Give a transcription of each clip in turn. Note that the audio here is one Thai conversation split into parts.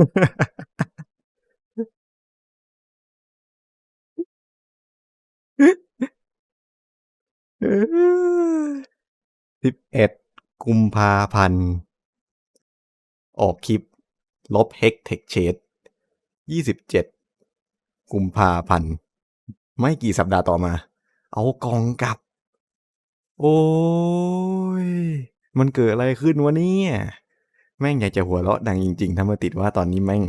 สิบเอ็ดกุมภาพันธ์ ออกคลิป ลบเฮกเทคเชดยี่สิบเจ็ดกุมภาพันธ์ ไม่กี่สัปดาห์ต่อมา เอากองกลับ โอ้ย มันเกิดอะไรขึ้นวะเนี่ย แม่งอยากจะหัวเราะดังจริง ๆ ถ้ามาติดว่าตอนนี้แม่ง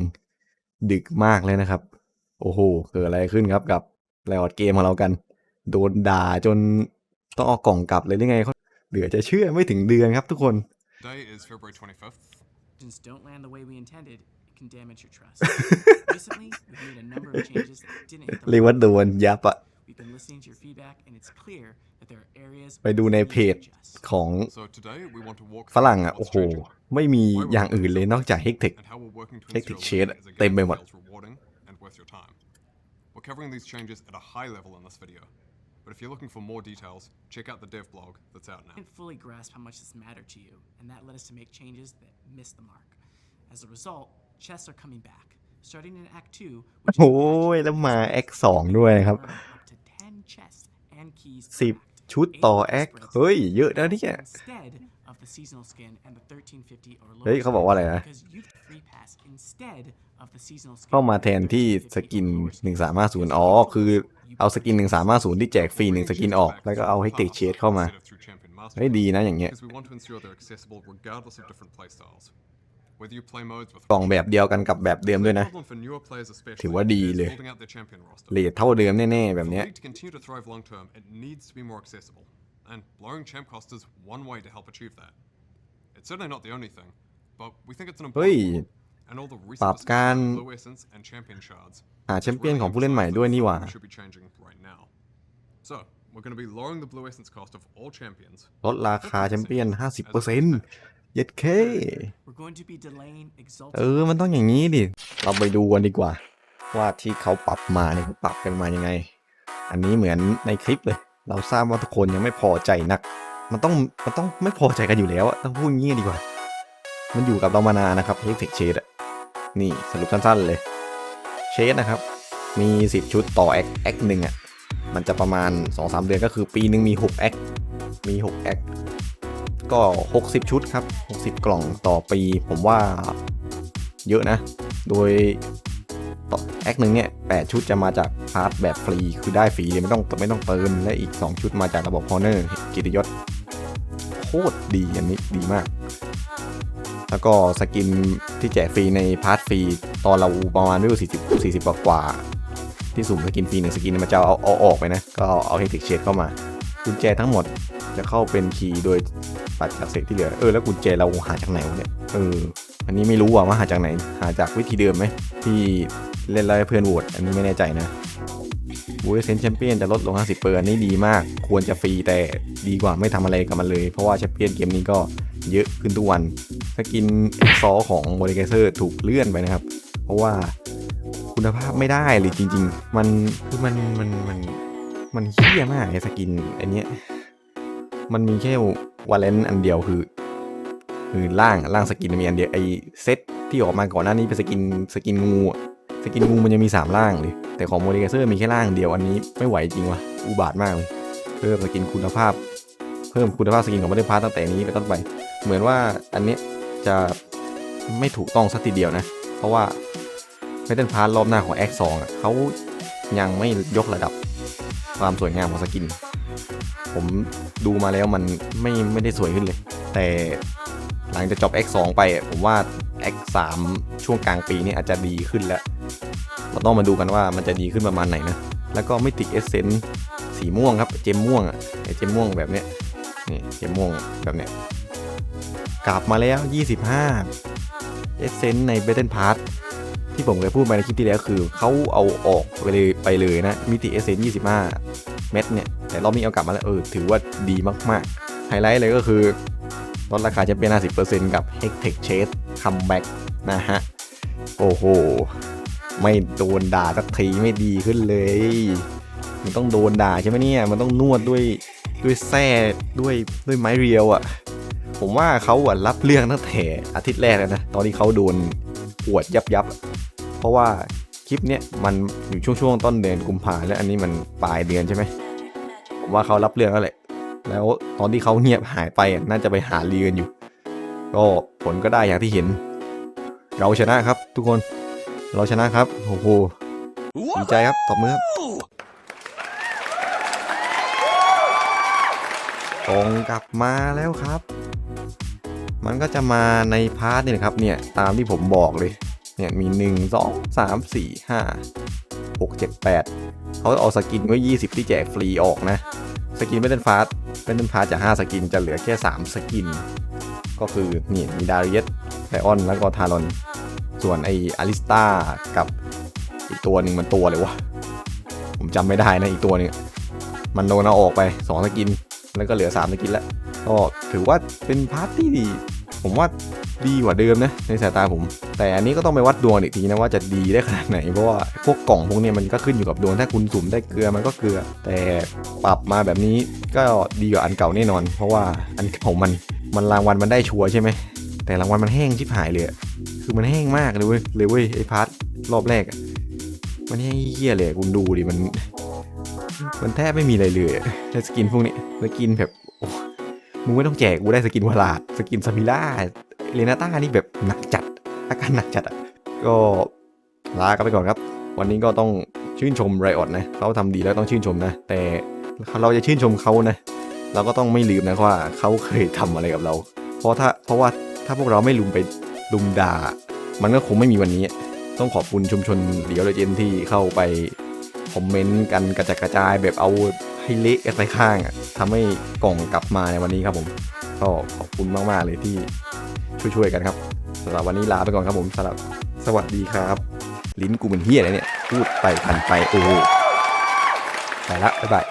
ดึกมากเลยนะครับ โอ้โห เกิดอะไรขึ้นครับกับไลออดเกมของเรากัน โดนด่าจนต้องเอากล่องกลับเลยหรือไงเขาเหลือจะเชื่อไม่ถึงเดือนครับทุกคน Today is February 25th. Just don't land the way we intended, it can damage your trust. Recently, we've made a number of changes that didn't hit the เรียกว่า mark. โดนยับอะ We've been listening to your feedback, and it's clear that there are areas ไปดูใน we need เพ to จ adjust. ของ So today we want to walk ฝรั่งอะ through โอ้ what's โห changing ไม่มีอย่างอื่นเลยนอกจากเฮกเทค and how we're working to Hectic ensure shit League is a เต็ม game ไป that หมด feels rewarding and worth your time. We're covering these changes at a high level in this video, but if you're looking for more details, check out the dev blog that's out now. didn't fully grasp how much this mattered to you, and that led us to make changes that missed the mark. As a result, chests are coming back, starting in Act 2, which is โอ้ the ย patch แล้ว that มา lets แอ you คสองด้วยนะครับ สิบ act, ชุดต่อ eight แอค spreads เฮ้ย เยอะนะเนี่ย instead of the seasonal skin and the 1350 or เฮ้ย lower เขาบอกว่าอะไรนะ because you free pass instead of the seasonal skin เข้ามาแทน and ที่1350สกิน or lower skin. 1350 อ๋อ คือเอาสกิน 1350 ที่แจกฟรีหนึ่งสกินออก แล้วก็เอาเฮกเทคเชดเข้ามา Instead of through Champion Master เฮ้ย ดีนะอย่างเงี้ย กล่องแบบเดียวกันกับแบบเดิมด้วยนะ problem for newer players especially ถือว่าดี is เลย building out their champion roster. เลทเท่าเดิมแน่ๆแบบ For เนี้ย League to continue to thrive long term, it needs to be more accessible. And lowering champ cost is one way to help achieve that. It's certainly not the only thing, but we think it's an เฮ้ย important one. And all the ปรับ recent การ discussion of Blue Essence and Champion Shards หาแชมเปี้ยนของผู้เล่นใหม่ด้วยนี่หว่า we should be changing right now. So, we're going to be lowering the Blue Essence cost of all champions ลดราคาแชมเปี้ยน 50%เย็ดเค We're going to be delaying เอ Exalted อมันต้องอย่างนี้ดิ เราไปดูกันดีกว่า ว่าที่เขาปรับมาเนี่ยเขาปรับกันมายังไง อันนี้เหมือนในคลิปเลย เราทราบว่าทุกคนยังไม่พอใจนัก มันต้องมันต้องไม่พอใจกันอยู่แล้วอะต้องพูดงี้ดีกว่า มันอยู่กับเรามานานนะครับเฮกเทคเชดอะนี่สรุปสั้นๆเลย เชดนะครับ มี 10 ชุดต่อแอคแอคหนึ่งอะมันจะประมาณ 2-3 เดือนก็คือปีหนึ่งมี 6 แอค มี 6 แอค ก็ 60 ชุดครับ 60 กล่องต่อปี ผมว่าเยอะนะ โดยแอคหนึ่งเนี่ย8ชุดจะมาจากพาร์ทแบบฟรี คือได้ฟรีเลยไม่ต้องไม่ต้องเติม และอีก 2 ชุดมาจากระบบฮอเนอร์กิตยศโคตรดีอันนี้ดีมาก แล้วก็สกินที่แจกฟรีในพาร์ทฟรี ตอนเราประมาณวิว40 40กว่ากว่าที่สุ่มสกินฟรีหนึ่งสกินมันจะเอาเอาออกไปนะ ก็เอาเฮกเทคเชดเข้ามากุญแจทั้งหมดจะเข้าเป็นคีย์โดย ปัดจากเศษที่เหลือเออแล้วกุญแจเราหาจากไหนวะเนี่ยเอออันนี้ไม่รู้ว่าหาจากไหน หาจากวิธีเดิมไหมที่เล่นแล้วให้เพื่อนโหวตอันนี้ไม่แน่ใจนะบูเอเซนแชมเปี้ยนจะลดลง 50 เปอร์นนี้ดีมาก ควรจะฟรีแต่ดีกว่าไม่ทำอะไรกับมันเลย เพราะว่าแชมเปี้ยนเกมนี้ก็เยอะขึ้นทุกวันสกินซอของโมเดลเกเซอร์ถูกเลื่อนไปนะครับ เพราะว่าคุณภาพไม่ได้เลยจริง ๆ มันคือมันมันมันมันเฮี้ยมากไอ้สกินอันเนี้ยมันมีแค่ วาเลนอันเดียวคือคือร่างร่างสกินมีอันเดียวไอเซตที่ออกมาก่อนหน้านี้เป็นสกินสกินงูสกินงูมันยังมี 3 ร่างเลย แต่ของโมเดลเซอร์มีแค่ร่างเดียวอันนี้ไม่ไหวจริงวะอุบาทมากเลยเพิ่มสกินคุณภาพ เพิ่มคุณภาพสกินของโมเดลพาร์ตั้งแต่นี้ไปต้นไป เหมือนว่าอันนี้จะไม่ถูกต้องสักทีเดียวนะ เพราะว่าเมทัลพาร์รอบหน้าของ X2 อะเขายังไม่ยกระดับความสวยงามของสกิน ผมดูมาแล้วมันไม่ไม่ได้สวยขึ้นเลย แต่หลังจากจบ X2 ไปผมว่า X3 ช่วงกลางปีนี้อาจจะดีขึ้นแล้ว เราต้องมาดูกันว่ามันจะดีขึ้นประมาณไหนนะ แล้วก็ไม่ติดเอเซนสีม่วงครับ เจมม่วงอะไอเจมม่วงแบบเนี้ยนี่เจมม่วงแบบเนี้ยกลับมาแล้ว 25เอเซนในเบ t เทนพาร์ทที่ผมเคยพูดไปในคลิปที่แล้วคือเขาเอาออกไปเลยไปเลยนะมิติเอเซน25 เม็ดเนี่ย แต่รอบนี้เอากลับมาแล้วเออถือว่าดีมากๆ ไฮไลท์เลยก็คือลดราคาจะเป็น 50%กับ h e c t e c h Chase Comeback นะฮะ โอ้โห ไม่โดนด่าสักทีไม่ดีขึ้นเลย มันต้องโดนด่าใช่ไหมเนี่ย มันต้องนวดด้วยด้วยแส้ด้วยด้วยไม้เรียวอะ่ะ ผมว่าเขาอะรับเรื่องตั้งแต่อาทิตย์แรกแล้วนะ ตอนที่เขาโดนปวดยับยับ เพราะว่า ลิปเนี้ยมันอยู่ช่วงช่วงต้นเดือนกุมภาและอันนี้มันปลายเดือนใช่ไหมผมว่าเขารับเรื่องแล้วแหละ แล้วตอนที่เขาเงียบหายไปน่าจะไปหาเรียนอยู่ ก็ผลก็ได้อย่างที่เห็น เราชนะครับทุกคนเราชนะครับโอ้โหดีใจครับตบมือครับตรงกลับมาแล้วครับ มันก็จะมาในพาร์ทนี่นะครับเนี่ยตามที่ผมบอกเลย เนี่ยมี 1 2 3 4 5 6 7 8เขาเอาสกินไว้ 20 ที่แจกฟรีออกนะ สกินเป็นฟาสเป็นฟาสจาก 5 สกินจะเหลือแค่ 3 สกิน ก็คือนี่มีดาริเอสไลออน แล้วก็ทารอน ส่วนไออาริสตากับอีกตัวหนึ่งมันตัวเลยวะ ผมจำไม่ได้นะอีกตัวนึงมันโดนเอาออกไป 2 สกิน แล้วก็เหลือ 3 สกินแล้วก็ถือว่าเป็นพาร์ทที่ดี ผมว่า ดีกว่าเดิมนะในสายตาผม แต่อันนี้ก็ต้องไปวัดดวงอีกทีนะว่าจะดีได้ขนาดไหนเพราะว่าพวกกล่องพวกนี้มันก็ขึ้นอยู่กับดวงถ้าคุณสุ่มได้เกลือมันก็เกลือ แต่ปรับมาแบบนี้ก็ดีกว่าอันเก่าแน่นอน เพราะว่าอันเก่ามันมันรางวัลมันได้ชัวร์ใช่ไหมแต่รางวัลมันแห้งชิบหายเลยคือมันแห้งมากเลยเว้ยเลยเว้ยไอ้พาร์ทรอบแรกมันแห้งเหี้ยเลยคุณดูดิมัน มันแทบไม่มีอะไรเลยอะในสกินพวกนี้สกินแบบมึงไม่ต้องแจกกูได้สกินวาลาดสกินซามิล่า เรนาต้านี่แบบหนักจัด อาการหนักจัดอะ ก็ลากันไปก่อนครับ วันนี้ก็ต้องชื่นชมไรออดนะเขาทำดีแล้วต้องชื่นชมนะ แต่เราจะชื่นชมเขานะ เราก็ต้องไม่ลืมนะว่าเขาเคยทำอะไรกับเรา เพราะถ้าเพราะว่าถ้าพวกเราไม่ลุมไปลุมด่า มันก็คงไม่มีวันนี้ ต้องขอบคุณชุมชนเดียวเลยเจนที่เข้าไปคอมเมนต์กันกระจัดกระจายแบบเอาให้เละกันไปข้างอะทำให้กล่องกลับมาในวันนี้ครับผม ก็ขอบคุณมาก ๆ เลยที่ ช่วยๆกันครับสำหรับวันนี้ลาไปก่อนครับผมสำหรับสวัสดีครับ ลิ้นกูเหมือนเฮียอะไรเนี่ย พูดไปพันไป โอ้โหไปละบ๊ายบาย